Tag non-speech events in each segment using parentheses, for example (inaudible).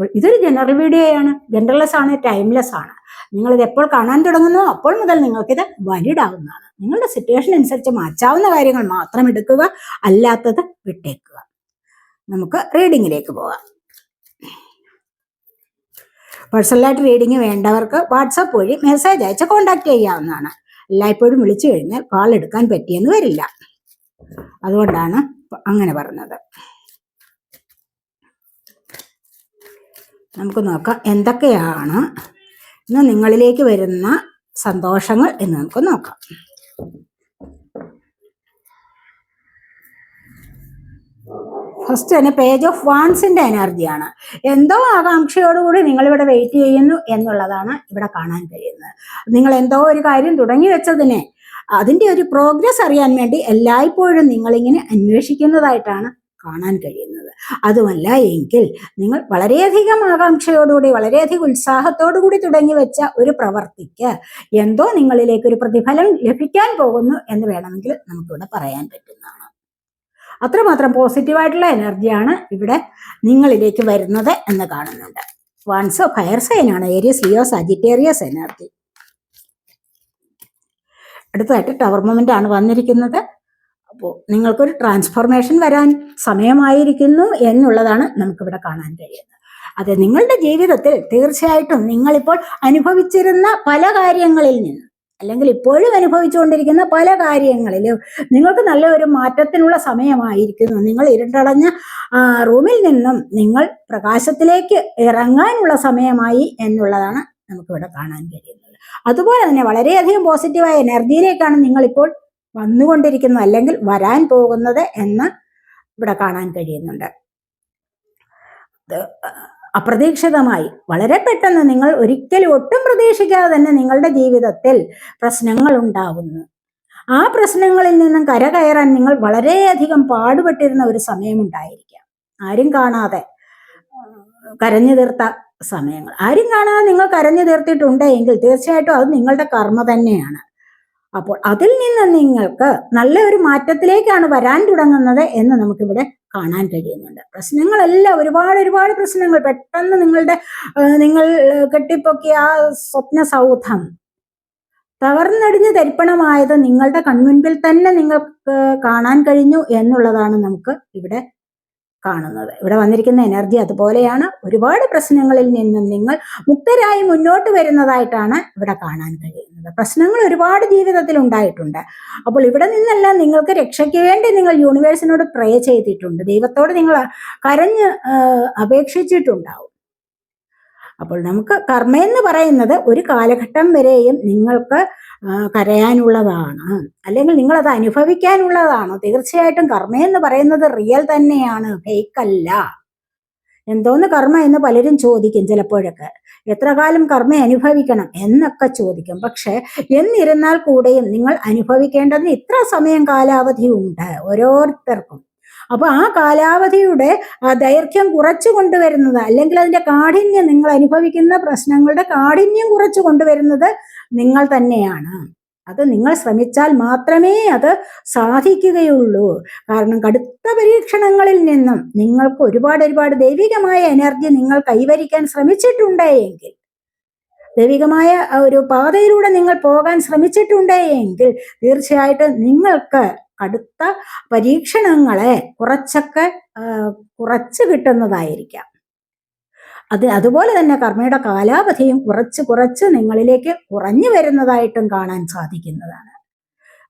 അപ്പോൾ ഇതൊരു ജനറൽ വീഡിയോയാണ് ജനറൽലെസ് ആണ് ടൈംലെസ് ആണ്. നിങ്ങളിത് എപ്പോൾ കാണാൻ തുടങ്ങുന്നു അപ്പോൾ മുതൽ നിങ്ങൾക്കിത് വാലിഡ് ആവുന്നതാണ്. നിങ്ങളുടെ സിറ്റുവേഷൻ അനുസരിച്ച് മാറ്റാവുന്ന കാര്യങ്ങൾ മാത്രം എടുക്കുക അല്ലാത്തത് വിട്ടേക്കുക. നമുക്ക് റീഡിങ്ങിലേക്ക് പോകാം. പേഴ്സണലായിട്ട് റീഡിങ് വേണ്ടവർക്ക് വാട്സപ്പ് വഴി മെസ്സേജ് അയച്ച് കോണ്ടാക്ട് ചെയ്യാവുന്നതാണ്. എല്ലായ്പ്പോഴും വിളിച്ചു കഴിഞ്ഞാൽ കാൾ എടുക്കാൻ പറ്റിയെന്ന് വരില്ല. അതുകൊണ്ടാണ് അങ്ങനെ പറഞ്ഞത്. നമുക്ക് നോക്കാം. എന്തൊക്കെയാണ്? ഇന്ന് നിങ്ങളിലേക്ക് വരുന്ന സന്തോഷങ്ങൾ എന്ന് നമുക്ക് നോക്കാം. ഫസ്റ്റ് തന്നെ പേജ് ഓഫ് വാൺസിന്റെ എനർജിയാണ് എന്തോ ആകാംക്ഷയോടുകൂടി നിങ്ങളിവിടെ വെയിറ്റ് ചെയ്യുന്നു എന്നുള്ളതാണ് ഇവിടെ കാണാൻ കഴിയുന്നത്. നിങ്ങൾ എന്തോ ഒരു കാര്യം തുടങ്ങി വെച്ചതിനെ അതിന്റെ ഒരു പ്രോഗ്രസ് അറിയാൻ വേണ്ടി എല്ലായ്പ്പോഴും നിങ്ങളിങ്ങനെ അന്വേഷിക്കുന്നതായിട്ടാണ് കാണാൻ കഴിയുന്നത്. അതുമല്ല എങ്കിൽ നിങ്ങൾ വളരെയധികം ആകാംക്ഷയോടുകൂടി വളരെയധികം ഉത്സാഹത്തോടുകൂടി തുടങ്ങി വെച്ച ഒരു പ്രവർത്തിക്ക് എന്തോ നിങ്ങളിലേക്ക് ഒരു പ്രതിഫലം ലഭിക്കാൻ പോകുന്നു എന്ന് വേണമെങ്കിൽ നമുക്കിവിടെ പറയാൻ പറ്റുന്നതാണ്. അത്രമാത്രം പോസിറ്റീവായിട്ടുള്ള എനർജിയാണ് ഇവിടെ നിങ്ങളിലേക്ക് വരുന്നത് എന്ന് കാണുന്നുണ്ട്. വൺസ് ഫയർ സൈനാണ് ഏരിയസ് ലിയോ സജിറ്റേറിയസ് എനർജി അടുത്തതായിട്ട് ടവർ മൊമെന്റ് ആണ് വന്നിരിക്കുന്നത്. അപ്പോൾ നിങ്ങൾക്കൊരു ട്രാൻസ്ഫോർമേഷൻ വരാൻ സമയമായിരിക്കുന്നു എന്നുള്ളതാണ് നമുക്കിവിടെ കാണാൻ കഴിയുന്നത്. അതെ നിങ്ങളുടെ ജീവിതത്തിൽ തീർച്ചയായിട്ടും നിങ്ങളിപ്പോൾ അനുഭവിച്ചിരുന്ന പല കാര്യങ്ങളിൽ നിന്ന് അല്ലെങ്കിൽ ഇപ്പോഴും അനുഭവിച്ചുകൊണ്ടിരിക്കുന്ന പല കാര്യങ്ങളിലും നിങ്ങൾക്ക് നല്ല ഒരു മാറ്റത്തിനുള്ള സമയമായിരിക്കുന്നു. നിങ്ങൾ ഇരുട്ടടഞ്ഞ റൂമിൽ നിന്നും നിങ്ങൾ പ്രകാശത്തിലേക്ക് ഇറങ്ങാനുള്ള സമയമായി എന്നുള്ളതാണ് നമുക്കിവിടെ കാണാൻ കഴിയുന്നത്. അതുപോലെ തന്നെ വളരെയധികം പോസിറ്റീവായ എനർജിയിലേക്കാണ് നിങ്ങളിപ്പോൾ വന്നുകൊണ്ടിരിക്കുന്നത് അല്ലെങ്കിൽ വരാൻ പോകുന്നത് എന്ന് ഇവിടെ കാണാൻ കഴിയുന്നുണ്ട്. അപ്രതീക്ഷിതമായി. വളരെ പെട്ടെന്ന് നിങ്ങൾ ഒരിക്കലും ഒട്ടും പ്രതീക്ഷിക്കാതെ തന്നെ നിങ്ങളുടെ ജീവിതത്തിൽ പ്രശ്നങ്ങൾ ഉണ്ടാകുന്നു ആ പ്രശ്നങ്ങളിൽ നിന്നും കരകയറാൻ നിങ്ങൾ വളരെയധികം പാടുപെട്ടിരുന്ന ഒരു സമയമുണ്ടായിരിക്കാം ആരും കാണാതെ കരഞ്ഞു തീർത്ത സമയങ്ങൾ. ആരും കാണാതെ നിങ്ങൾ കരഞ്ഞു തീർത്തിട്ടുണ്ട് എങ്കിൽ തീർച്ചയായിട്ടും അത് നിങ്ങളുടെ കർമ്മ തന്നെയാണ്. അപ്പോൾ അതിൽ നിന്ന് നിങ്ങൾക്ക് നല്ല ഒരു മാറ്റത്തിലേക്കാണ് വരാൻ തുടങ്ങുന്നത് എന്ന് നമുക്കിവിടെ കാണാൻ കഴിയുന്നുണ്ട്. പ്രശ്നങ്ങളെല്ലാം ഒരുപാട് ഒരുപാട് പ്രശ്നങ്ങൾ പെട്ടെന്ന് നിങ്ങളുടെ നിങ്ങൾ കെട്ടിപ്പൊക്കിയ ആ സ്വപ്ന സൗധം തകർന്നടിഞ്ഞ് തരിപ്പണമായത് നിങ്ങളുടെ കൺമുൻപിൽ തന്നെ നിങ്ങൾക്ക് കാണാൻ കഴിഞ്ഞു എന്നുള്ളതാണ് നമുക്ക് ഇവിടെ കാണുന്നത്. ഇവിടെ വന്നിരിക്കുന്ന എനർജി അതുപോലെയാണ്. ഒരുപാട് പ്രശ്നങ്ങളിൽ നിന്നും നിങ്ങൾ മുക്തരായി മുന്നോട്ട് വരുന്നതായിട്ടാണ് ഇവിടെ കാണാൻ കഴിയുന്നത്. പ്രശ്നങ്ങൾ ഒരുപാട് ജീവിതത്തിൽ ഉണ്ടായിട്ടുണ്ട്. അപ്പോൾ ഇവിടെ നിന്നെല്ലാം നിങ്ങൾക്ക് രക്ഷയ്ക്ക് വേണ്ടി നിങ്ങൾ യൂണിവേഴ്സിനോട് പ്രേ ചെയ്തിട്ടുണ്ട്. ദൈവത്തോട് നിങ്ങൾ കരഞ്ഞ് അപേക്ഷിച്ചിട്ടുണ്ടാവും. അപ്പോൾ നമുക്ക് കർമ്മ എന്ന് പറയുന്നത് ഒരു കാലഘട്ടം വരെയും നിങ്ങൾക്ക് കരയാനുള്ളതാണ്. അല്ലെങ്കിൽ നിങ്ങൾ അത് അനുഭവിക്കാനുള്ളതാണ്. തീർച്ചയായിട്ടും കർമ്മ എന്ന് പറയുന്നത് റിയൽ തന്നെയാണ് ഫേക്കല്ല എന്തോന്ന് കർമ്മ എന്ന് പലരും ചോദിക്കും ചിലപ്പോഴൊക്കെ. എത്ര കാലം കർമ്മ അനുഭവിക്കണം എന്നൊക്കെ ചോദിക്കും. പക്ഷെ എന്നിരുന്നാൽ കൂടെയും നിങ്ങൾ അനുഭവിക്കേണ്ടതിന് ഇത്ര സമയം കാലാവധി ഉണ്ട് ഓരോരുത്തർക്കും. അപ്പൊ ആ കാലാവധിയുടെ ആ ദൈർഘ്യം കുറച്ചു കൊണ്ടുവരുന്നത് അല്ലെങ്കിൽ അതിന്റെ കാഠിന്യം നിങ്ങൾ അനുഭവിക്കുന്ന പ്രശ്നങ്ങളുടെ കാഠിന്യം കുറച്ചു കൊണ്ടുവരുന്നത് നിങ്ങൾ തന്നെയാണ്. അത് നിങ്ങൾ ശ്രമിച്ചാൽ മാത്രമേ അത് സാധിക്കുകയുള്ളൂ. കാരണം കടുത്ത പരീക്ഷണങ്ങളിൽ നിന്നും നിങ്ങൾക്ക് ഒരുപാട് ഒരുപാട് ദൈവികമായ എനർജി നിങ്ങൾ കൈവരിക്കാൻ ശ്രമിച്ചിട്ടുണ്ടെങ്കിൽ ദൈവികമായ ഒരു പാതയിലൂടെ നിങ്ങൾ പോകാൻ ശ്രമിച്ചിട്ടുണ്ടെങ്കിൽ തീർച്ചയായിട്ടും നിങ്ങൾക്ക് കടുത്ത പരീക്ഷണങ്ങളെ കുറച്ചൊക്കെ കുറച്ച് കിട്ടുന്നതായിരിക്കാം. അത് അതുപോലെ തന്നെ കർമ്മയുടെ കാലാവധിയും കുറച്ച് കുറച്ച് നിങ്ങളിലേക്ക് കുറഞ്ഞു വരുന്നതായിട്ടും കാണാൻ സാധിക്കുന്നതാണ്.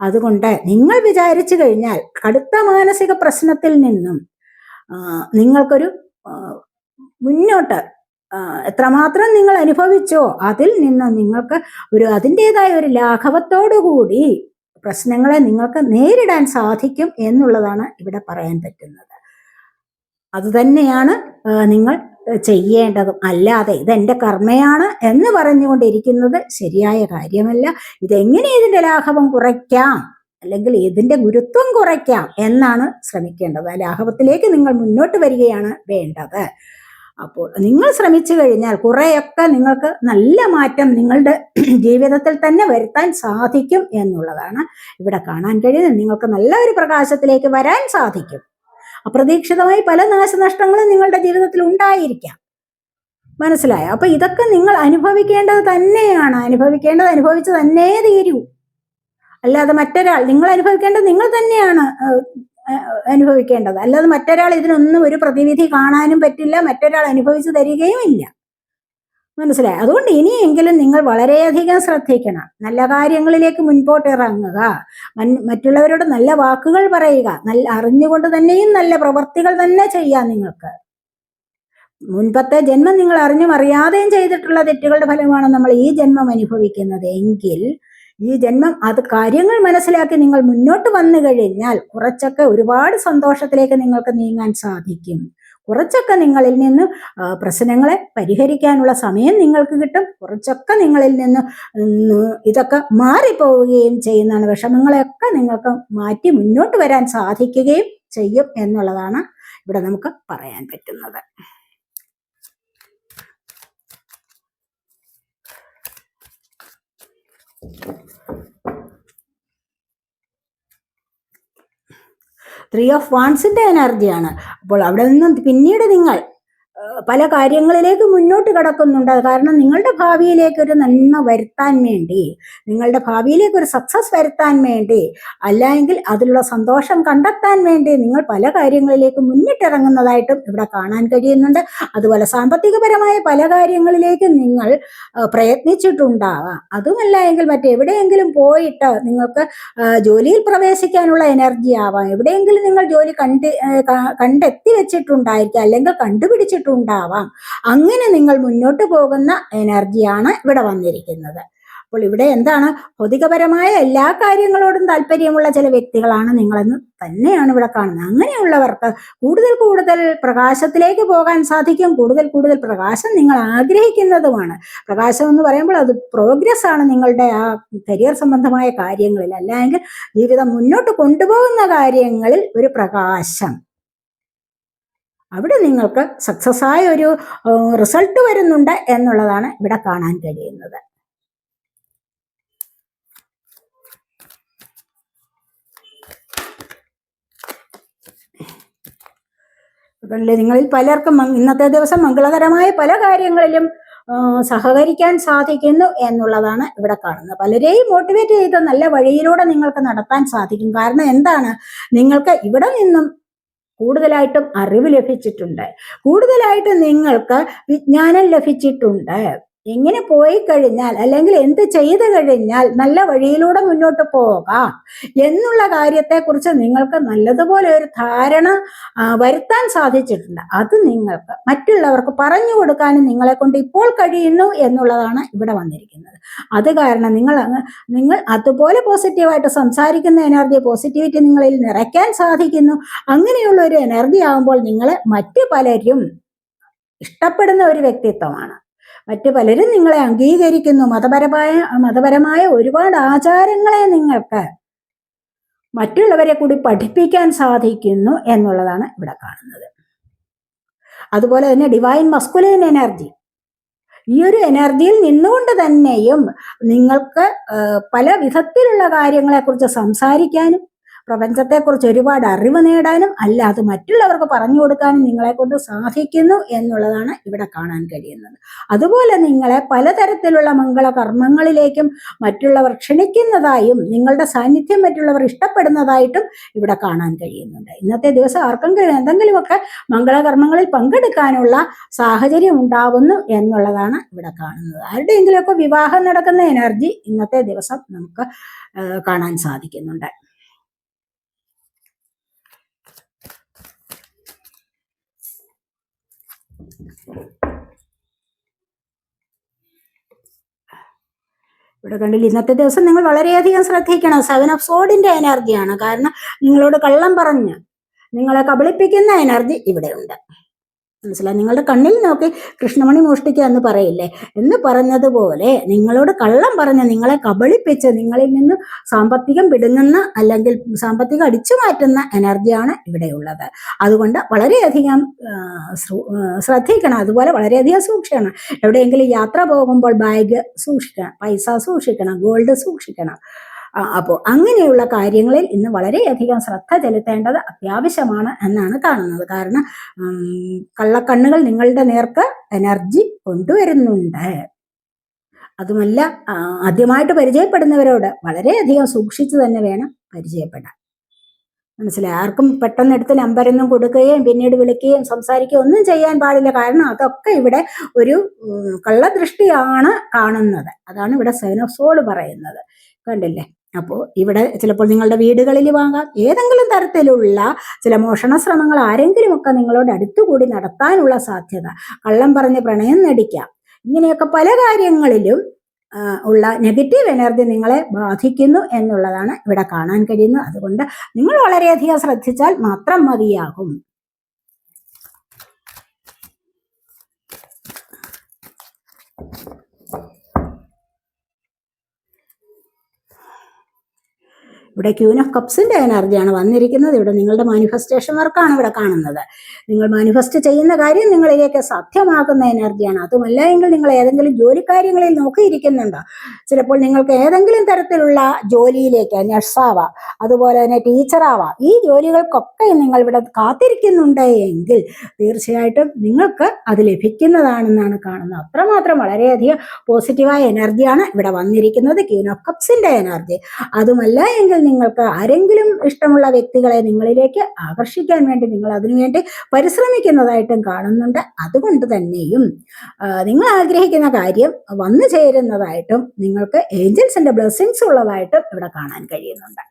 അതുകൊണ്ട് നിങ്ങൾ വിചാരിച്ചു കഴിഞ്ഞാൽ കടുത്ത മാനസിക പ്രശ്നത്തിൽ നിന്നും നിങ്ങൾക്കൊരു മുന്നോട്ട് എത്രമാത്രം നിങ്ങൾ അനുഭവിച്ചോ അതിൽ നിന്ന് നിങ്ങൾക്ക് ഒരു അതിന്റെതായ ഒരു ലാഘവത്തോടു കൂടി പ്രശ്നങ്ങളെ നിങ്ങൾക്ക് നേരിടാൻ സാധിക്കും എന്നുള്ളതാണ് ഇവിടെ പറയാൻ പറ്റുന്നത്. അതുതന്നെയാണ് നിങ്ങൾ ചെയ്യേണ്ടതും. അല്ലാതെ ഇതെന്റെ കർമ്മയാണ് എന്ന് പറഞ്ഞുകൊണ്ടിരിക്കുന്നത് ശരിയായ കാര്യമല്ല. ഇതെങ്ങനെ ഇതിന്റെ ലാഘവം കുറയ്ക്കാം? അല്ലെങ്കിൽ ഇതിന്റെ ഗുരുത്വം കുറയ്ക്കാം എന്നാണ് ശ്രമിക്കേണ്ടത്. ലാഘവത്തിലേക്ക് നിങ്ങൾ മുന്നോട്ട് വരികയാണ് വേണ്ടത്. അപ്പോൾ നിങ്ങൾ ശ്രമിച്ചു കഴിഞ്ഞാൽ കുറേയൊക്കെ നിങ്ങൾക്ക് നല്ല മാറ്റം നിങ്ങളുടെ (clears throat) ജീവിതത്തിൽ തന്നെ വരുത്താൻ സാധിക്കും എന്നുള്ളതാണ് ഇവിടെ കാണാൻ കഴിയുന്നത്. നിങ്ങൾക്ക് നല്ല ഒരു പ്രകാശത്തിലേക്ക് വരാൻ സാധിക്കും. അപ്രതീക്ഷിതമായി പല നാശനഷ്ടങ്ങളും നിങ്ങളുടെ ജീവിതത്തിൽ ഉണ്ടായിരിക്കാം. മനസ്സിലായോ? അപ്പൊ ഇതൊക്കെ നിങ്ങൾ അനുഭവിക്കേണ്ടത് തന്നെയാണ്. അനുഭവിക്കേണ്ടത് അനുഭവിച്ച് തന്നെ തീരൂ. അല്ലാതെ മറ്റൊരാൾ നിങ്ങൾ അനുഭവിക്കേണ്ടത് നിങ്ങൾ തന്നെയാണ്. അനുഭവിക്കേണ്ടത്. അല്ലാതെ മറ്റൊരാൾ ഇതിനൊന്നും ഒരു പ്രതിവിധി കാണാനും പറ്റില്ല മറ്റൊരാൾ അനുഭവിച്ചു തരികയും ഇല്ല. മനസ്സിലായി? അതുകൊണ്ട് ഇനിയെങ്കിലും നിങ്ങൾ വളരെയധികം ശ്രദ്ധിക്കണം. നല്ല കാര്യങ്ങളിലേക്ക് മുൻപോട്ട് ഇറങ്ങുക മറ്റുള്ളവരോട് നല്ല വാക്കുകൾ പറയുക. നല്ല അറിഞ്ഞുകൊണ്ട് തന്നെയും നല്ല പ്രവർത്തികൾ തന്നെ ചെയ്യാം നിങ്ങൾക്ക്. മുൻപത്തെ ജന്മം നിങ്ങൾ അറിഞ്ഞും അറിയാതെയും ചെയ്തിട്ടുള്ള തെറ്റുകളുടെ ഫലമാണ് നമ്മൾ ഈ ജന്മം അനുഭവിക്കുന്നത്. എങ്കിൽ ഈ ജന്മം അത് കാര്യങ്ങൾ മനസ്സിലാക്കി നിങ്ങൾ മുന്നോട്ട് വന്നു കഴിഞ്ഞാൽ കുറച്ചൊക്കെ ഒരുപാട് സന്തോഷത്തിലേക്ക് നിങ്ങൾക്ക് നീങ്ങാൻ സാധിക്കും. കുറച്ചൊക്കെ നിങ്ങളിൽ നിന്ന് പ്രശ്നങ്ങളെ പരിഹരിക്കാനുള്ള സമയം നിങ്ങൾക്ക് കിട്ടും. കുറച്ചൊക്കെ നിങ്ങളിൽ നിന്ന് ഇതൊക്കെ മാറിപ്പോവുകയും ചെയ്യുന്നതാണ് വിഷമങ്ങളെയൊക്കെ നിങ്ങൾക്ക് മാറ്റി മുന്നോട്ട് വരാൻ സാധിക്കുകയും ചെയ്യും എന്നുള്ളതാണ് ഇവിടെ നമുക്ക് പറയാൻ പറ്റുന്നത്. ത്രീ ഓഫ് വാൺസിന്റെ എനർജിയാണ് അപ്പോൾ അവിടെ നിന്നും പിന്നീട് നിങ്ങൾ പല കാര്യങ്ങളിലേക്ക് മുന്നോട്ട് കടക്കുന്നുണ്ട്. കാരണം നിങ്ങളുടെ ഭാവിയിലേക്ക് ഒരു നന്മ വരുത്താൻ വേണ്ടി നിങ്ങളുടെ ഭാവിയിലേക്ക് ഒരു സക്സസ് വരുത്താൻ വേണ്ടി അല്ലെങ്കിൽ അതിലുള്ള സന്തോഷം കണ്ടെത്താൻ വേണ്ടി നിങ്ങൾ പല കാര്യങ്ങളിലേക്ക് മുന്നിട്ടിറങ്ങുന്നതായിട്ടും ഇവിടെ കാണാൻ കഴിയുന്നുണ്ട്. അതുപോലെ സാമ്പത്തികപരമായ പല കാര്യങ്ങളിലേക്ക് നിങ്ങൾ പ്രയത്നിച്ചിട്ടുണ്ടാവാം. അതുമല്ല എങ്കിൽ മറ്റെവിടെയെങ്കിലും പോയിട്ട് നിങ്ങൾക്ക് ജോലിയിൽ പ്രവേശിക്കാനുള്ള എനർജി ആവാം. എവിടെയെങ്കിലും നിങ്ങൾ ജോലി കണ്ട് കണ്ടെത്തി വെച്ചിട്ടുണ്ടായിരിക്കാം. അല്ലെങ്കിൽ കണ്ടുപിടിച്ചിട്ടുണ്ടാവാം അങ്ങനെ നിങ്ങൾ മുന്നോട്ട് പോകുന്ന എനർജിയാണ് ഇവിടെ വന്നിരിക്കുന്നത്. അപ്പോൾ ഇവിടെ എന്താണ്? ഭൗതികപരമായ എല്ലാ കാര്യങ്ങളോടും താല്പര്യമുള്ള ചില വ്യക്തികളാണ് നിങ്ങളെന്ന് തന്നെയാണ് ഇവിടെ കാണുന്നത്. അങ്ങനെയുള്ളവർക്ക് കൂടുതൽ കൂടുതൽ പ്രകാശത്തിലേക്ക് പോകാൻ സാധിക്കും. കൂടുതൽ കൂടുതൽ പ്രകാശം നിങ്ങൾ ആഗ്രഹിക്കുന്നതുമാണ്. പ്രകാശം എന്ന് പറയുമ്പോൾ അത് പ്രോഗ്രസ് ആണ് നിങ്ങളുടെ ആ കരിയർ സംബന്ധമായ കാര്യങ്ങളിൽ അല്ലെങ്കിൽ ജീവിതം മുന്നോട്ട് കൊണ്ടുപോകുന്ന കാര്യങ്ങളിൽ ഒരു പ്രകാശം. അവിടെ നിങ്ങൾക്ക് സക്സസ് ആയ ഒരു റിസൾട്ട് വരുന്നുണ്ട് എന്നുള്ളതാണ് ഇവിടെ കാണാൻ കഴിയുന്നത്. നിങ്ങളിൽ പലർക്കും ഇന്നത്തെ ദിവസം മംഗളകരമായ പല കാര്യങ്ങളിലും സഹകരിക്കാൻ സാധിക്കുന്നു എന്നുള്ളതാണ് ഇവിടെ കാണുന്നത്. പലരെയും മോട്ടിവേറ്റ് ചെയ്ത് നല്ല വഴിയിലൂടെ നിങ്ങൾക്ക് നടത്താൻ സാധിക്കും. കാരണം എന്താണ്? നിങ്ങൾക്ക് ഇവിടെ നിന്നും കൂടുതലായിട്ടും അറിവ് ലഭിച്ചിട്ടുണ്ട്. കൂടുതലായിട്ട് നിങ്ങൾക്ക് വിജ്ഞാനം ലഭിച്ചിട്ടുണ്ട്. എങ്ങനെ പോയി കഴിഞ്ഞാൽ അല്ലെങ്കിൽ എന്ത് ചെയ്തു കഴിഞ്ഞാൽ നല്ല വഴിയിലൂടെ മുന്നോട്ട് പോകാം എന്നുള്ള കാര്യത്തെക്കുറിച്ച് നിങ്ങൾക്ക് നല്ലതുപോലെ ഒരു ധാരണ വരുത്താൻ സാധിച്ചിട്ടുണ്ട്. അത് നിങ്ങൾക്ക് മറ്റുള്ളവർക്ക് പറഞ്ഞു കൊടുക്കാനും നിങ്ങളെ കൊണ്ട് ഇപ്പോൾ കഴിയുന്നു എന്നുള്ളതാണ് ഇവിടെ വന്നിരിക്കുന്നത്. അത് കാരണം നിങ്ങൾ നിങ്ങൾ അതുപോലെ പോസിറ്റീവായിട്ട് സംസാരിക്കുന്ന എനർജി പോസിറ്റിവിറ്റി നിങ്ങളിൽ നിറയ്ക്കാൻ സാധിക്കുന്നു. അങ്ങനെയുള്ള ഒരു എനർജി ആകുമ്പോൾ നിങ്ങളെ മറ്റു പലരും ഇഷ്ടപ്പെടുന്ന ഒരു വ്യക്തിത്വമാണ്. മറ്റു പലരും നിങ്ങളെ അംഗീകരിക്കുന്നു. മതപരമായ മതപരമായ ഒരുപാട് ആചാരങ്ങളെ നിങ്ങൾക്ക് മറ്റുള്ളവരെ കൂടി പഠിപ്പിക്കാൻ സാധിക്കുന്നു എന്നുള്ളതാണ് ഇവിടെ കാണുന്നത്. അതുപോലെ തന്നെ ഡിവൈൻ മസ്കുലൈൻ എനർജി ഈ ഒരു എനർജിയിൽ നിന്നുകൊണ്ട് തന്നെയും നിങ്ങൾക്ക് പല വിധത്തിലുള്ള കാര്യങ്ങളെക്കുറിച്ച് സംസാരിക്കാനും പ്രപഞ്ചത്തെക്കുറിച്ച് ഒരുപാട് അറിവ് നേടാനും അല്ലാതെ മറ്റുള്ളവർക്ക് പറഞ്ഞു കൊടുക്കാനും നിങ്ങളെ കൊണ്ട് സാധിക്കുന്നു എന്നുള്ളതാണ് ഇവിടെ കാണാൻ കഴിയുന്നത്. അതുപോലെ നിങ്ങളെ പലതരത്തിലുള്ള മംഗള കർമ്മങ്ങളിലേക്കും മറ്റുള്ളവർ ക്ഷണിക്കുന്നതായും നിങ്ങളുടെ സാന്നിധ്യം മറ്റുള്ളവർ ഇഷ്ടപ്പെടുന്നതായിട്ടും ഇവിടെ കാണാൻ കഴിയുന്നുണ്ട്. ഇന്നത്തെ ദിവസം ആർക്കെങ്കിലും എന്തെങ്കിലുമൊക്കെ മംഗളകർമ്മങ്ങളിൽ പങ്കെടുക്കാനുള്ള സാഹചര്യം ഉണ്ടാവുന്നു എന്നുള്ളതാണ് ഇവിടെ കാണുന്നത്. ആരുടെയെങ്കിലുമൊക്കെ വിവാഹം നടക്കുന്ന എനർജി ഇന്നത്തെ ദിവസം നമുക്ക് കാണാൻ സാധിക്കുന്നുണ്ട്. ഇവിടെ കണ്ടില്ല? ഇന്നത്തെ ദിവസം നിങ്ങൾ വളരെയധികം ശ്രദ്ധിക്കണം. സെവൻ ഓഫ് സോഡിന്റെ എനർജിയാണ് കാരണം നിങ്ങളോട് കള്ളം പറഞ്ഞ് നിങ്ങളെ കബളിപ്പിക്കുന്ന എനർജി ഇവിടെയുണ്ട് മനസ്സിലായി നിങ്ങളുടെ കണ്ണിൽ നോക്കി കൃഷ്ണമണി മോഷ്ടിക്കുക എന്ന് പറയില്ലേ? എന്ന് പറഞ്ഞതുപോലെ നിങ്ങളോട് കള്ളം പറഞ്ഞ് നിങ്ങളെ കബളിപ്പിച്ച് നിങ്ങളിൽ നിന്ന് സാമ്പത്തികം പിടുങ്ങുന്ന അല്ലെങ്കിൽ സാമ്പത്തികം അടിച്ചു മാറ്റുന്ന എനർജിയാണ് ഇവിടെയുള്ളത് അതുകൊണ്ട് വളരെയധികം ശ്രദ്ധിക്കണം. അതുപോലെ വളരെയധികം സൂക്ഷിക്കണം. എവിടെയെങ്കിലും യാത്ര പോകുമ്പോൾ ബാഗ് സൂക്ഷിക്കണം പൈസ സൂക്ഷിക്കണം ഗോൾഡ് സൂക്ഷിക്കണം. അപ്പോൾ അങ്ങനെയുള്ള കാര്യങ്ങളിൽ ഇന്ന് വളരെയധികം ശ്രദ്ധ ചെലുത്തേണ്ടത് അത്യാവശ്യമാണ് എന്നാണ് കാണുന്നത്. കാരണം കള്ളക്കണ്ണുകൾ നിങ്ങളുടെ നേർക്ക് എനർജി കൊണ്ടുവരുന്നുണ്ട്. അതുമല്ല ആദ്യമായിട്ട് പരിചയപ്പെടുന്നവരോട് വളരെയധികം സൂക്ഷിച്ചു തന്നെ വേണം പരിചയപ്പെടാൻ. മനസ്സിലായി? ആർക്കും പെട്ടെന്ന് എടുത്ത് നമ്പരൊന്നും കൊടുക്കുകയും പിന്നീട് വിളിക്കുകയും സംസാരിക്കുകയും ഒന്നും ചെയ്യാൻ പാടില്ല. കാരണം അതൊക്കെ ഇവിടെ ഒരു കള്ളദൃഷ്ടിയാണ് കാണുന്നത്. അതാണ് ഇവിടെ സെനോസോൾ പറയുന്നത്. കണ്ടില്ലേ? അപ്പോൾ ഇവിടെ ചിലപ്പോൾ നിങ്ങളുടെ വീടുകളിൽ വാങ്ങാം. ഏതെങ്കിലും തരത്തിലുള്ള ചില മോഷണ ശ്രമങ്ങൾ ആരെങ്കിലും ഒക്കെ നിങ്ങളോട് അടുത്തുകൂടി നടത്താനുള്ള സാധ്യത. കള്ളം പറഞ്ഞ് പ്രണയം നടിക്കാം. ഇങ്ങനെയൊക്കെ പല കാര്യങ്ങളിലും ഉള്ള നെഗറ്റീവ് എനർജി നിങ്ങളെ ബാധിക്കുന്നു എന്നുള്ളതാണ് ഇവിടെ കാണാൻ കഴിയുന്നത്. അതുകൊണ്ട് നിങ്ങൾ വളരെയധികം ശ്രദ്ധിച്ചാൽ മാത്രം മതിയാകും. ഇവിടെ ക്യൂൻ ഓഫ് കപ്സിന്റെ എനർജിയാണ് വന്നിരിക്കുന്നത്. ഇവിടെ നിങ്ങളുടെ മാനിഫെസ്റ്റേഷൻ വർക്കാണ് ഇവിടെ കാണുന്നത്. നിങ്ങൾ മാനിഫെസ്റ്റ് ചെയ്യുന്ന കാര്യം നിങ്ങളിലേക്ക് സാധ്യമാകുന്ന എനർജിയാണ് അതുമല്ല എങ്കിൽ നിങ്ങൾ ഏതെങ്കിലും ജോലി കാര്യങ്ങളിൽ നോക്കിയിരിക്കുന്നുണ്ടോ? ചിലപ്പോൾ നിങ്ങൾക്ക് ഏതെങ്കിലും തരത്തിലുള്ള ജോലിയിലേക്ക് നഴ്സാവാം അതുപോലെ തന്നെ ടീച്ചറാവാം ഈ ജോലികൾക്കൊക്കെ നിങ്ങൾ ഇവിടെ കാത്തിരിക്കുന്നുണ്ട് എങ്കിൽ തീർച്ചയായിട്ടും നിങ്ങൾക്ക് അത് ലഭിക്കുന്നതാണെന്നാണ് കാണുന്നത്. അത്രമാത്രം വളരെയധികം പോസിറ്റീവായ എനർജിയാണ് ഇവിടെ വന്നിരിക്കുന്നത് ക്യൂൻ ഓഫ് കപ്സിന്റെ എനർജി അതുമല്ല എങ്കിൽ നിങ്ങൾക്ക് ആരെങ്കിലും ഇഷ്ടമുള്ള വ്യക്തികളെ നിങ്ങളിലേക്ക് ആകർഷിക്കാൻ വേണ്ടി നിങ്ങൾ അതിനുവേണ്ടി പരിശ്രമിക്കുന്നതായിട്ടും കാണുന്നുണ്ട്. അതുകൊണ്ട് തന്നെയും നിങ്ങൾ ആഗ്രഹിക്കുന്ന കാര്യം വന്നു ചേരുന്നതായിട്ടും നിങ്ങൾക്ക് ഏഞ്ചൽസിന്റെ ബ്ലെസ്സിങ്സ് ഉള്ളതായിട്ടും ഇവിടെ കാണാൻ കഴിയുന്നുണ്ട്.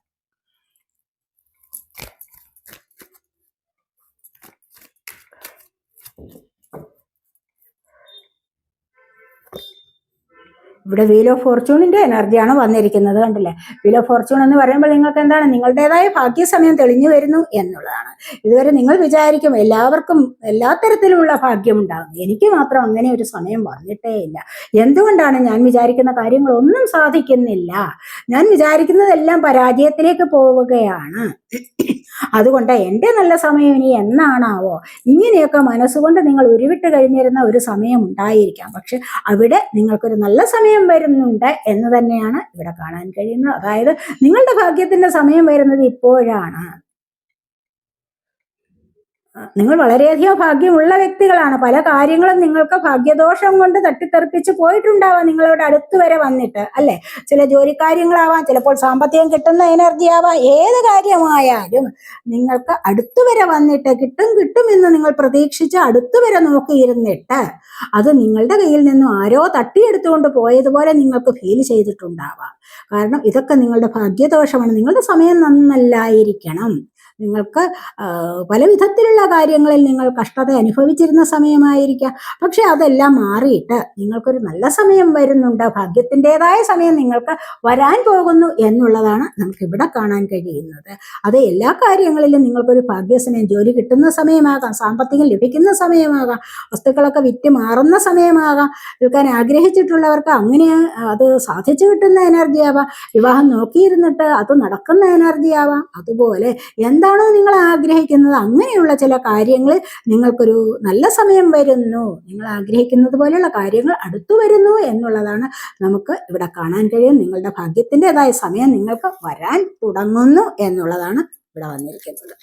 ഇവിടെ വീൽ ഓഫ് ഫോർച്യൂണിന്റെ എനർജിയാണ് വന്നിരിക്കുന്നത് കണ്ടില്ലേ? വീൽ ഓഫ് ഫോർച്യൂൺ എന്ന് പറയുമ്പോൾ നിങ്ങൾക്ക് എന്താണ്? നിങ്ങളുടേതായ ഭാഗ്യസമയം തെളിഞ്ഞു വരുന്നു എന്നുള്ളതാണ്. ഇതുവരെ നിങ്ങൾ വിചാരിക്കും എല്ലാവർക്കും എല്ലാ തരത്തിലുമുള്ള ഭാഗ്യം ഉണ്ടാകും എനിക്ക് മാത്രം അങ്ങനെ ഒരു സമയം വന്നിട്ടേ ഇല്ല. എന്തുകൊണ്ടാണ് ഞാൻ വിചാരിക്കുന്ന കാര്യങ്ങളൊന്നും സാധിക്കുന്നില്ല? ഞാൻ വിചാരിക്കുന്നതെല്ലാം പരാജയത്തിലേക്ക് പോവുകയാണ്. അതുകൊണ്ട് എന്റെ നല്ല സമയം ഇനി എന്നാണാവോ? ഇങ്ങനെയൊക്കെ മനസ്സുകൊണ്ട് നിങ്ങൾ ഉരുവിട്ട് കഴിഞ്ഞിരുന്ന ഒരു സമയം ഉണ്ടായിരിക്കാം. പക്ഷെ അവിടെ നിങ്ങൾക്കൊരു നല്ല സമയം വരുന്നുണ്ട് എന്ന് തന്നെയാണ് ഇവിടെ കാണാൻ കഴിയുന്നത്. അതായത് നിങ്ങളുടെ ഭാഗ്യത്തിന്റെ സമയം വരുന്നത് ഇപ്പോഴാണ്. നിങ്ങൾ വളരെയധികം ഭാഗ്യമുള്ള വ്യക്തികളാണ്. പല കാര്യങ്ങളും നിങ്ങൾക്ക് ഭാഗ്യദോഷം കൊണ്ട് തട്ടിത്തെറിപ്പിച്ച് പോയിട്ടുണ്ടാവാം നിങ്ങളോട് അടുത്ത് വരെ വന്നിട്ട് അല്ലെ? ചില ജോലിക്കാര്യങ്ങളാവാം ചിലപ്പോൾ സാമ്പത്തികം കിട്ടുന്ന എനർജി ആവാം ഏത് കാര്യമായാലും നിങ്ങൾക്ക് അടുത്തു വരെ വന്നിട്ട് കിട്ടും കിട്ടും എന്ന് നിങ്ങൾ പ്രതീക്ഷിച്ച് അടുത്തു വരെ നോക്കിയിരുന്നിട്ട് അത് നിങ്ങളുടെ കയ്യിൽ നിന്നും ആരോ തട്ടിയെടുത്തുകൊണ്ട് പോയതുപോലെ നിങ്ങൾക്ക് ഫീൽ ചെയ്തിട്ടുണ്ടാവാം. കാരണം ഇതൊക്കെ നിങ്ങളുടെ ഭാഗ്യദോഷമാണ്. നിങ്ങളുടെ സമയം നന്നല്ലായിരിക്കണം നിങ്ങൾക്ക് പല വിധത്തിലുള്ള കാര്യങ്ങളിൽ നിങ്ങൾ കഷ്ടത അനുഭവിച്ചിരുന്ന സമയമായിരിക്കാം. പക്ഷെ അതെല്ലാം മാറിയിട്ട് നിങ്ങൾക്കൊരു നല്ല സമയം വരുന്നുണ്ട്. ഭാഗ്യത്തിന്റെതായ സമയം നിങ്ങൾക്ക് വരാൻ പോകുന്നു എന്നുള്ളതാണ് നമുക്ക് ഇവിടെ കാണാൻ കഴിയുന്നത്. അത് എല്ലാ കാര്യങ്ങളിലും നിങ്ങൾക്കൊരു ഭാഗ്യസമയം ജോലി കിട്ടുന്ന സമയമാകാം സാമ്പത്തികം ലഭിക്കുന്ന സമയമാകാം വസ്തുക്കളൊക്കെ വിറ്റ് മാറുന്ന സമയമാകാം. വിൽക്കാൻ ആഗ്രഹിച്ചിട്ടുള്ളവർക്ക് അങ്ങനെ അത് സാധിച്ചു കിട്ടുന്ന എനർജി ആവാം വിവാഹം നോക്കിയിരുന്നിട്ട് അത് നടക്കുന്ന എനർജി ആവാം അതുപോലെ എന്താണോ നിങ്ങൾ ആഗ്രഹിക്കുന്നത്? അങ്ങനെയുള്ള ചില കാര്യങ്ങൾ നിങ്ങൾക്കൊരു നല്ല സമയം വരുന്നു. നിങ്ങൾ ആഗ്രഹിക്കുന്നത് പോലെയുള്ള കാര്യങ്ങൾ അടുത്തു വരുന്നു എന്നുള്ളതാണ് നമുക്ക് ഇവിടെ കാണാൻ കഴിയും. നിങ്ങളുടെ ഭാഗ്യത്തിന്റെതായ സമയം നിങ്ങൾക്ക് വരാൻ തുടങ്ങുന്നു എന്നുള്ളതാണ് ഇവിടെ വന്നിരിക്കുന്നത്.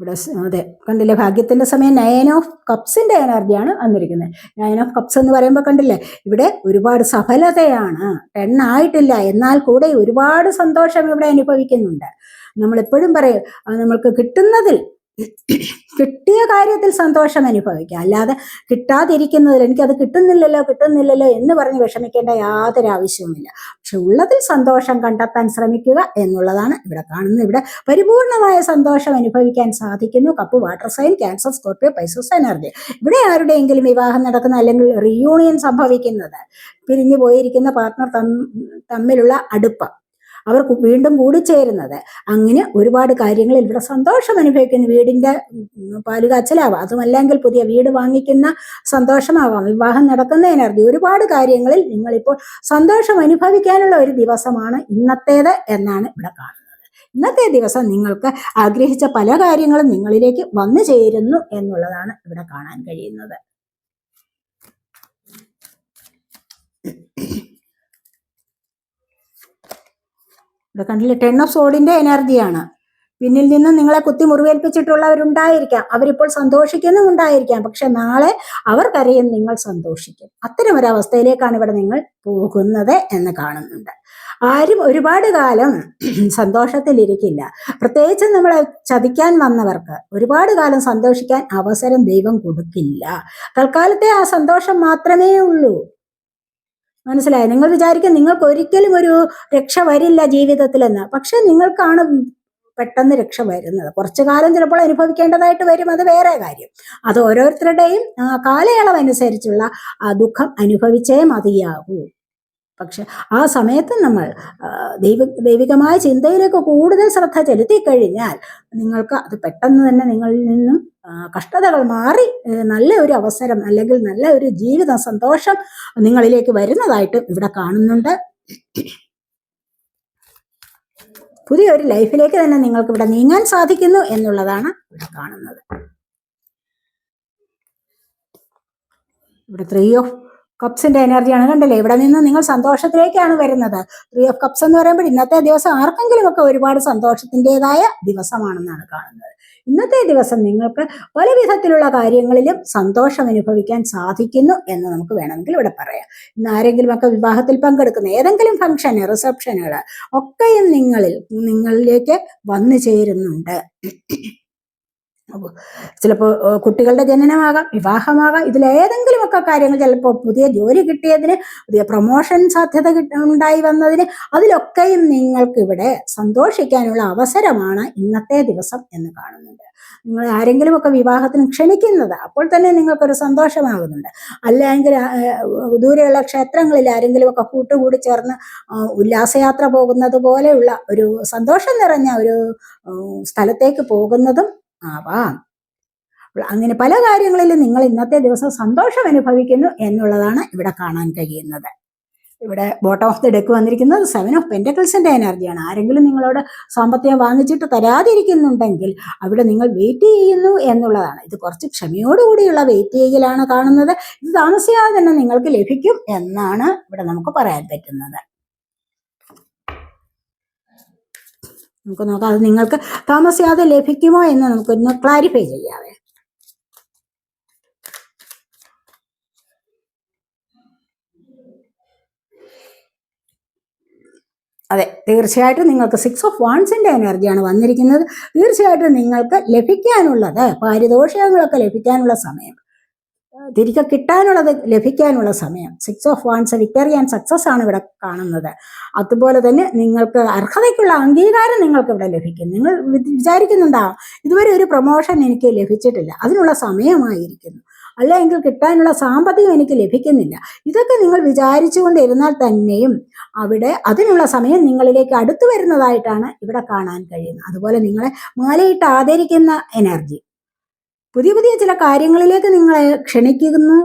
ഇവിടെ അതെ കണ്ടില്ലേ? ഭാഗ്യത്തിന്റെ സമയം നയൻ ഓഫ് കപ്സിന്റെ എനർജിയാണ് വന്നിരിക്കുന്നത്. നയൻ ഓഫ് കപ്സ് എന്ന് പറയുമ്പോൾ കണ്ടില്ലേ? ഇവിടെ ഒരുപാട് സഫലതയാണ്. ആയിട്ടില്ല എന്നാൽ കൂടെ ഒരുപാട് സന്തോഷം ഇവിടെ അനുഭവിക്കുന്നുണ്ട്. നമ്മളെപ്പോഴും പറയും നമ്മൾക്ക് കിട്ടുന്നതിൽ കിട്ടിയ കാര്യത്തിൽ സന്തോഷം അനുഭവിക്കുക അല്ലാതെ കിട്ടാതിരിക്കുന്നതിൽ എനിക്കത് കിട്ടുന്നില്ലല്ലോ കിട്ടുന്നില്ലല്ലോ എന്ന് പറഞ്ഞ് വിഷമിക്കേണ്ട യാതൊരു ആവശ്യവുമില്ല. പക്ഷെ ഉള്ളതിൽ സന്തോഷം കണ്ടെത്താൻ ശ്രമിക്കുക എന്നുള്ളതാണ് ഇവിടെ കാണുന്നത്. ഇവിടെ പരിപൂർണമായ സന്തോഷം അനുഭവിക്കാൻ സാധിക്കുന്നു. Cup water sign Cancer Scorpio Pisces energy. ഇവിടെ ആരുടെയെങ്കിലും വിവാഹം നടക്കുന്ന അല്ലെങ്കിൽ റീയൂണിയൻ സംഭവിക്കുന്നത് പിരിഞ്ഞു പോയിരിക്കുന്ന പാർട്ട്ണർ തമ്മിലുള്ള അടുപ്പം. അവർ വീണ്ടും കൂടിച്ചേരുന്നത് അങ്ങനെ ഒരുപാട് കാര്യങ്ങൾ ഇവിടെ സന്തോഷം അനുഭവിക്കുന്നു വീടിന്റെ പാലുകാച്ചലാവാം അതുമല്ലെങ്കിൽ പുതിയ വീട് വാങ്ങിക്കുന്ന സന്തോഷമാവാം. വിവാഹം നടക്കുന്ന എനർജി ഒരുപാട് കാര്യങ്ങളിൽ നിങ്ങളിപ്പോൾ സന്തോഷം അനുഭവിക്കാനുള്ള ഒരു ദിവസമാണ് ഇന്നത്തേത് എന്നാണ് ഇവിടെ കാണുന്നത്. ഇന്നത്തെ ദിവസം നിങ്ങൾക്ക് ആഗ്രഹിച്ച പല കാര്യങ്ങളും നിങ്ങളിലേക്ക് വന്നു ചേരുന്നു എന്നുള്ളതാണ് ഇവിടെ കാണാൻ കഴിയുന്നത്. ഇവിടെ കണ്ടില്ലേ? ടെൻ ഓഫ് സോഡിന്റെ എനർജിയാണ് പിന്നിൽ നിന്ന് നിങ്ങളെ കുത്തി മുറിവേൽപ്പിച്ചിട്ടുള്ളവരുണ്ടായിരിക്കാം. അവരിപ്പോൾ സന്തോഷിക്കുന്നുമുണ്ടായിരിക്കാം പക്ഷെ നാളെ അവർ കരയും നിങ്ങൾ സന്തോഷിക്കും. അത്തരം ഒരു അവസ്ഥയിലേക്കാണ് ഇവിടെ നിങ്ങൾ പോകുന്നത് എന്ന് കാണുന്നുണ്ട്. ആരും ഒരുപാട് കാലം (clears throat) സന്തോഷത്തിലിരിക്കില്ല പ്രത്യേകിച്ച് നമ്മളെ ചതിക്കാൻ വന്നവർക്ക് ഒരുപാട് കാലം സന്തോഷിക്കാൻ അവസരം ദൈവം കൊടുക്കില്ല. തൽക്കാലത്തെ ആ സന്തോഷം മാത്രമേ ഉള്ളൂ. മനസ്സിലായോ? നിങ്ങൾ വിചാരിക്കും നിങ്ങൾക്ക് ഒരിക്കലും ഒരു രക്ഷ വരില്ല ജീവിതത്തിലെന്ന്. പക്ഷെ നിങ്ങൾക്കാണ് പെട്ടെന്ന് രക്ഷ വരുന്നത്. കുറച്ചു കാലം ചിലപ്പോൾ അനുഭവിക്കേണ്ടതായിട്ട് വരും. അത് വേറെ കാര്യം. അത് ഓരോരുത്തരുടെയും കാലയളവനുസരിച്ചുള്ള ആ ദുഃഖം അനുഭവിച്ചേ മതിയാകൂ. പക്ഷെ ആ സമയത്ത് നമ്മൾ ദൈവ ദൈവികമായ ചിന്തയിലേക്ക് കൂടുതൽ ശ്രദ്ധ ചെലുത്തി കഴിഞ്ഞാൽ നിങ്ങൾക്ക് അത് പെട്ടെന്ന് തന്നെ നിങ്ങളിൽ നിന്നും കഷ്ടതകൾ മാറി നല്ല ഒരു അവസരം അല്ലെങ്കിൽ നല്ല ഒരു ജീവിത സന്തോഷം നിങ്ങളിലേക്ക് വരുന്നതായിട്ട് ഇവിടെ കാണുന്നുണ്ട്. പുതിയൊരു ലൈഫിലേക്ക് തന്നെ നിങ്ങൾക്ക് ഇവിടെ നീങ്ങാൻ സാധിക്കുന്നു എന്നുള്ളതാണ് ഇവിടെ കാണുന്നത്. ഇവിടെ ത്രീ ഓഫ് കപ്സിന്റെ എനർജിയാണ് കണ്ടല്ലേ? ഇവിടെ നിന്ന് നിങ്ങൾ സന്തോഷത്തിലേക്കാണ് വരുന്നത്. ത്രീ ഓഫ് കപ്സ് എന്ന് പറയുമ്പോൾ ഇന്നത്തെ ദിവസം ആർക്കെങ്കിലും ഒക്കെ ഒരുപാട് സന്തോഷത്തിന്റെതായ ദിവസമാണെന്നാണ് കാണുന്നത്. ഇന്നത്തെ ദിവസം നിങ്ങൾക്ക് പല വിധത്തിലുള്ള കാര്യങ്ങളിലും സന്തോഷം അനുഭവിക്കാൻ സാധിക്കുന്നു എന്ന് നമുക്ക് വേണമെങ്കിൽ ഇവിടെ പറയാം. ഇന്ന് ആരെങ്കിലും ഒക്കെ വിവാഹത്തിൽ പങ്കെടുക്കുന്ന ഏതെങ്കിലും ഫംഗ്ഷൻ റിസപ്ഷനുകൾ ഒക്കെയും നിങ്ങളിൽ നിങ്ങളിലേക്ക് വന്നു ചേരുന്നുണ്ട്. ചിലപ്പോൾ കുട്ടികളുടെ ജനനമാകാം വിവാഹമാകാം ഇതിലേതെങ്കിലുമൊക്കെ കാര്യങ്ങൾ ചിലപ്പോൾ പുതിയ ജോലി കിട്ടിയതിന് പുതിയ പ്രൊമോഷൻ സാധ്യത ഉണ്ടായി വന്നതിന് അതിലൊക്കെയും നിങ്ങൾക്ക് ഇവിടെ സന്തോഷിക്കാനുള്ള അവസരമാണ് ഇന്നത്തെ ദിവസം എന്ന് കാണുന്നുണ്ട്. നിങ്ങൾ ആരെങ്കിലും ഒക്കെ വിവാഹത്തിന് ക്ഷണിക്കുന്നത് അപ്പോൾ തന്നെ നിങ്ങൾക്കൊരു സന്തോഷമാകുന്നുണ്ട്. അല്ലെങ്കിൽ ദൂരെയുള്ള ക്ഷേത്രങ്ങളിൽ ആരെങ്കിലും ഒക്കെ കൂട്ടുകൂടി ചേർന്ന് ഉല്ലാസയാത്ര പോകുന്നത് പോലെയുള്ള ഒരു സന്തോഷം നിറഞ്ഞ ഒരു സ്ഥലത്തേക്ക് പോകുന്നതും ആവാം. അങ്ങനെ പല കാര്യങ്ങളിലും നിങ്ങൾ ഇന്നത്തെ ദിവസം സന്തോഷം അനുഭവിക്കുന്നു എന്നുള്ളതാണ് ഇവിടെ കാണാൻ കഴിയുന്നത്. ഇവിടെ ബോട്ടം ഓഫ് ദി ഡെക്ക് വന്നിരിക്കുന്നത് സെവൻ ഓഫ് പെന്റക്കിൾസിന്റെ എനർജിയാണ് ആരെങ്കിലും നിങ്ങളോട് സാമ്പത്തികം വാങ്ങിച്ചിട്ട് തരാതിരിക്കുന്നുണ്ടെങ്കിൽ അവിടെ നിങ്ങൾ വെയിറ്റ് ചെയ്യുന്നു എന്നുള്ളതാണ്. ഇത് കുറച്ച് ക്ഷമയോടുകൂടിയുള്ള വെയിറ്റ് ചെയ്യലാണ് കാണുന്നത്. ഇത് താമസിയാതെ തന്നെ നിങ്ങൾക്ക് ലഭിക്കും എന്നാണ് ഇവിടെ നമുക്ക് പറയാൻ പറ്റുന്നത്. നമുക്ക് നോക്കാം. അത് നിങ്ങൾക്ക് താമസിയാതെ ലഭിക്കുമോ എന്ന് നമുക്കൊന്ന് ക്ലാരിഫൈ ചെയ്യാവേ. അതെ തീർച്ചയായിട്ടും നിങ്ങൾക്ക് സിക്സ് ഓഫ് വാൺസിന്റെ എനർജിയാണ് വന്നിരിക്കുന്നത്. തീർച്ചയായിട്ടും നിങ്ങൾക്ക് ലഭിക്കാനുള്ളത് പാരിതോഷികങ്ങളൊക്കെ ലഭിക്കാനുള്ള സമയം. തിരികെ കിട്ടാനുള്ളത് ലഭിക്കാനുള്ള സമയം. Six of wands victory success ആണ് ഇവിടെ കാണുന്നത്. അതുപോലെ തന്നെ നിങ്ങൾക്ക് അർഹതയ്ക്കുള്ള അംഗീകാരം നിങ്ങൾക്ക് ഇവിടെ ലഭിക്കും. നിങ്ങൾ വിചാരിക്കുന്നുണ്ടാവും ഇതുവരെ ഒരു പ്രൊമോഷൻ എനിക്ക് ലഭിച്ചിട്ടില്ല. അതിനുള്ള സമയമായിരിക്കുന്നു. അല്ലെങ്കിൽ കിട്ടാനുള്ള സാമ്പത്തികം എനിക്ക് ലഭിക്കുന്നില്ല. ഇതൊക്കെ നിങ്ങൾ വിചാരിച്ചുകൊണ്ടിരുന്നാൽ തന്നെയും അവിടെ അതിനുള്ള സമയം നിങ്ങളിലേക്ക് അടുത്തു വരുന്നതായിട്ടാണ് ഇവിടെ കാണാൻ കഴിയുന്നത്. അതുപോലെ നിങ്ങളെ മാലയിട്ട് ആദരിക്കുന്ന എനർജി പുതിയ പുതിയ ചില കാര്യങ്ങളിലേക്ക് നിങ്ങളെ ക്ഷണിക്കുന്നു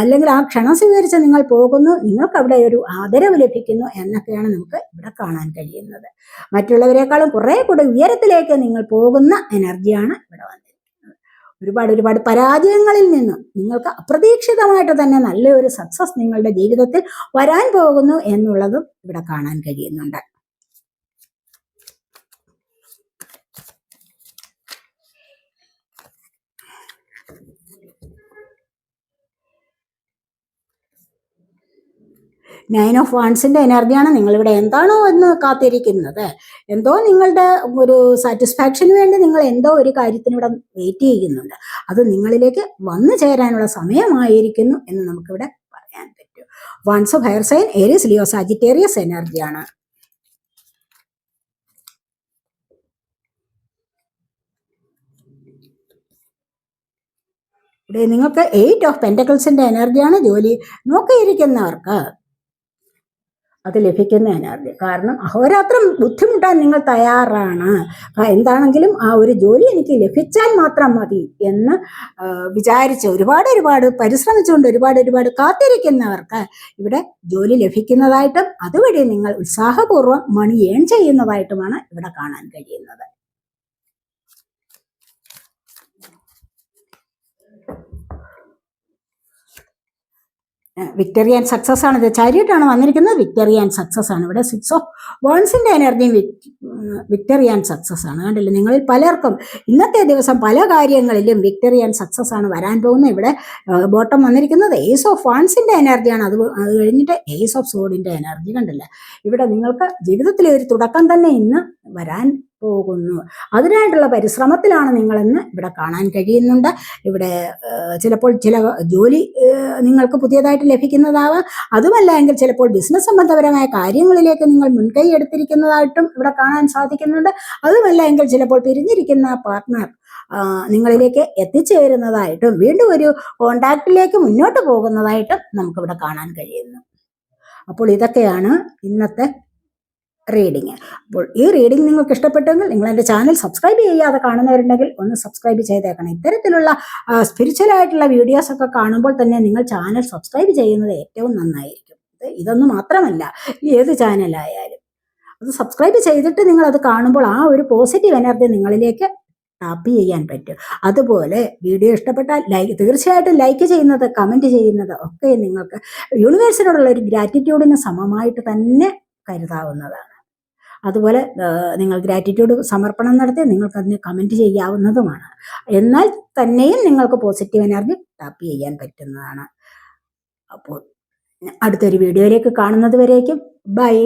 അല്ലെങ്കിൽ ആ ക്ഷണം സ്വീകരിച്ച് നിങ്ങൾ പോകുന്നു നിങ്ങൾക്ക് അവിടെ ഒരു ആദരവ് ലഭിക്കുന്നു എന്നൊക്കെയാണ് നമുക്ക് ഇവിടെ കാണാൻ കഴിയുന്നത്. മറ്റുള്ളവരെക്കാളും കുറെ കൂടെ ഉയരത്തിലേക്ക് നിങ്ങൾ പോകുന്ന എനർജിയാണ് ഇവിടെ വന്നിരിക്കുന്നത്. ഒരുപാട് ഒരുപാട് പരാജയങ്ങളിൽ നിന്ന് നിങ്ങൾക്ക് അപ്രതീക്ഷിതമായിട്ട് തന്നെ നല്ലൊരു സക്സസ് നിങ്ങളുടെ ജീവിതത്തിൽ വരാൻ പോകുന്നു എന്നുള്ളതും ഇവിടെ കാണാൻ കഴിയുന്നുണ്ട്. നയൻ ഓഫ് വാൺസിന്റെ എനർജിയാണ് നിങ്ങളിവിടെ എന്താണോ എന്ന് കാത്തിരിക്കുന്നത്. എന്തോ നിങ്ങളുടെ ഒരു സാറ്റിസ്ഫാക്ഷന് വേണ്ടി നിങ്ങൾ എന്തോ ഒരു കാര്യത്തിന് ഇവിടെ വെയിറ്റ് ചെയ്യുന്നുണ്ട്. അത് നിങ്ങളിലേക്ക് വന്നു ചേരാനുള്ള സമയമായിരിക്കുന്നു എന്ന് നമുക്കിവിടെ പറയാൻ പറ്റും. Wands of fire sign Aries Leo Sagittarius എനർജിയാണ്. ഇവിടെ നിങ്ങൾക്ക് എയ്റ്റ് ഓഫ് പെന്റക്കിൾസിന്റെ എനർജിയാണ് ജോലി. നോക്കിയിരിക്കുന്നവർക്ക് അത് ലഭിക്കുന്ന എനർജി കാരണം അഹോരാത്രം ബുദ്ധിമുട്ടാൻ നിങ്ങൾ തയ്യാറാണ്. എന്താണെങ്കിലും ആ ഒരു ജോലി എനിക്ക് ലഭിച്ചാൽ മാത്രം മതി എന്ന് വിചാരിച്ച് ഒരുപാട് ഒരുപാട് പരിശ്രമിച്ചുകൊണ്ട് ഒരുപാട് ഒരുപാട് കാത്തിരിക്കുന്നവർക്ക് ഇവിടെ ജോലി ലഭിക്കുന്നതായിട്ടും അതുവഴി നിങ്ങൾ ഉത്സാഹപൂർവം മണി ഏൺ ചെയ്യുന്നതായിട്ടുമാണ് ഇവിടെ കാണാൻ കഴിയുന്നത്. വിക്ടറിയൻ സക്സസ് ആണ്. ഇത് ചാരിയറ്റാണ് വന്നിരിക്കുന്നത്. വിക്ടറിയൻ സക്സസ് ആണ്. ഇവിടെ സിക്സ് ഓഫ് വൺസിന്റെ എനർജിയും വിക്ടറിയൻ സക്സസ് ആണ്. കണ്ടില്ല? നിങ്ങളിൽ പലർക്കും ഇന്നത്തെ ദിവസം പല കാര്യങ്ങളിലും വിക്ടറിയൻ സക്സസ് ആണ് വരാൻ പോകുന്നത്. ഇവിടെ ബോട്ടം വന്നിരിക്കുന്നത് ഏസ് ഓഫ് വൺസിന്റെ എനർജിയാണ് അത് അത് കഴിഞ്ഞിട്ട് ഏസ് ഓഫ് സോഡിന്റെ എനർജി കണ്ടില്ല? ഇവിടെ നിങ്ങൾക്ക് ജീവിതത്തിലെ ഒരു തുടക്കം തന്നെ ഇന്ന് വരാൻ പോകുന്നു. അതിനായിട്ടുള്ള പരിശ്രമത്തിലാണ് നിങ്ങളെന്ന് ഇവിടെ കാണാൻ കഴിയുന്നുണ്ട്. ഇവിടെ ചിലപ്പോൾ ചില ജോലി നിങ്ങൾക്ക് പുതിയതായിട്ട് ലഭിക്കുന്നതാവാം. അതുമല്ല എങ്കിൽ ചിലപ്പോൾ ബിസിനസ് സംബന്ധപരമായ കാര്യങ്ങളിലേക്ക് നിങ്ങൾ മുൻകൈ എടുത്തിരിക്കുന്നതായിട്ടും ഇവിടെ കാണാൻ സാധിക്കുന്നുണ്ട്. അതുമല്ല എങ്കിൽ ചിലപ്പോൾ പിരിഞ്ഞിരിക്കുന്ന പാർട്ട്ണർ നിങ്ങളിലേക്ക് എത്തിച്ചേരുന്നതായിട്ടും വീണ്ടും ഒരു കോണ്ടാക്റ്റിലേക്ക് മുന്നോട്ട് പോകുന്നതായിട്ടും നമുക്കിവിടെ കാണാൻ കഴിയുന്നു. അപ്പോൾ ഇതൊക്കെയാണ് ഇന്നത്തെ റീഡിങ് അപ്പോൾ ഈ റീഡിങ് നിങ്ങൾക്ക് ഇഷ്ടപ്പെട്ടെങ്കിൽ നിങ്ങൾ എന്റെ ചാനൽ സബ്സ്ക്രൈബ് ചെയ്യാതെ കാണുന്നവരുണ്ടെങ്കിൽ ഒന്ന് സബ്സ്ക്രൈബ് ചെയ്തേക്കണം. ഇത്തരത്തിലുള്ള സ്പിരിച്വൽ ആയിട്ടുള്ള വീഡിയോസ് ഒക്കെ കാണുമ്പോൾ തന്നെ നിങ്ങൾ ചാനൽ സബ്സ്ക്രൈബ് ചെയ്യുന്നത് ഏറ്റവും നന്നായിരിക്കും. ഇത് ഇതൊന്നും മാത്രമല്ല ഏത് ചാനലായാലും അത് സബ്സ്ക്രൈബ് ചെയ്തിട്ട് നിങ്ങൾ അത് കാണുമ്പോൾ ആ ഒരു പോസിറ്റീവ് എനർജി നിങ്ങളിലേക്ക് ടാപ്പ് ചെയ്യാൻ പറ്റും. അതുപോലെ വീഡിയോ ഇഷ്ടപ്പെട്ടാൽ ലൈക്ക് തീർച്ചയായിട്ടും ലൈക്ക് ചെയ്യുന്നത് കമന്റ് ചെയ്യുന്നത് ഒക്കെ നിങ്ങൾക്ക് യൂണിവേഴ്സിനോടുള്ള ഒരു ഗ്രാറ്റിറ്റ്യൂഡിന് സമമായിട്ട് തന്നെ കരുതാവുന്നതാണ്. അതുപോലെ നിങ്ങൾ ഗ്രാറ്റിറ്റ്യൂഡ് സമർപ്പണം നടത്തി നിങ്ങൾക്ക് അതിന് കമന്റ് ചെയ്യാവുന്നതുമാണ്. എന്നാൽ തന്നെയും നിങ്ങൾക്ക് പോസിറ്റീവ് എനർജി ടാപ്പ് ചെയ്യാൻ പറ്റുന്നതാണ്. അപ്പോൾ അടുത്തൊരു വീഡിയോയിലേക്ക് കാണുന്നത് വരേക്കും. ബൈ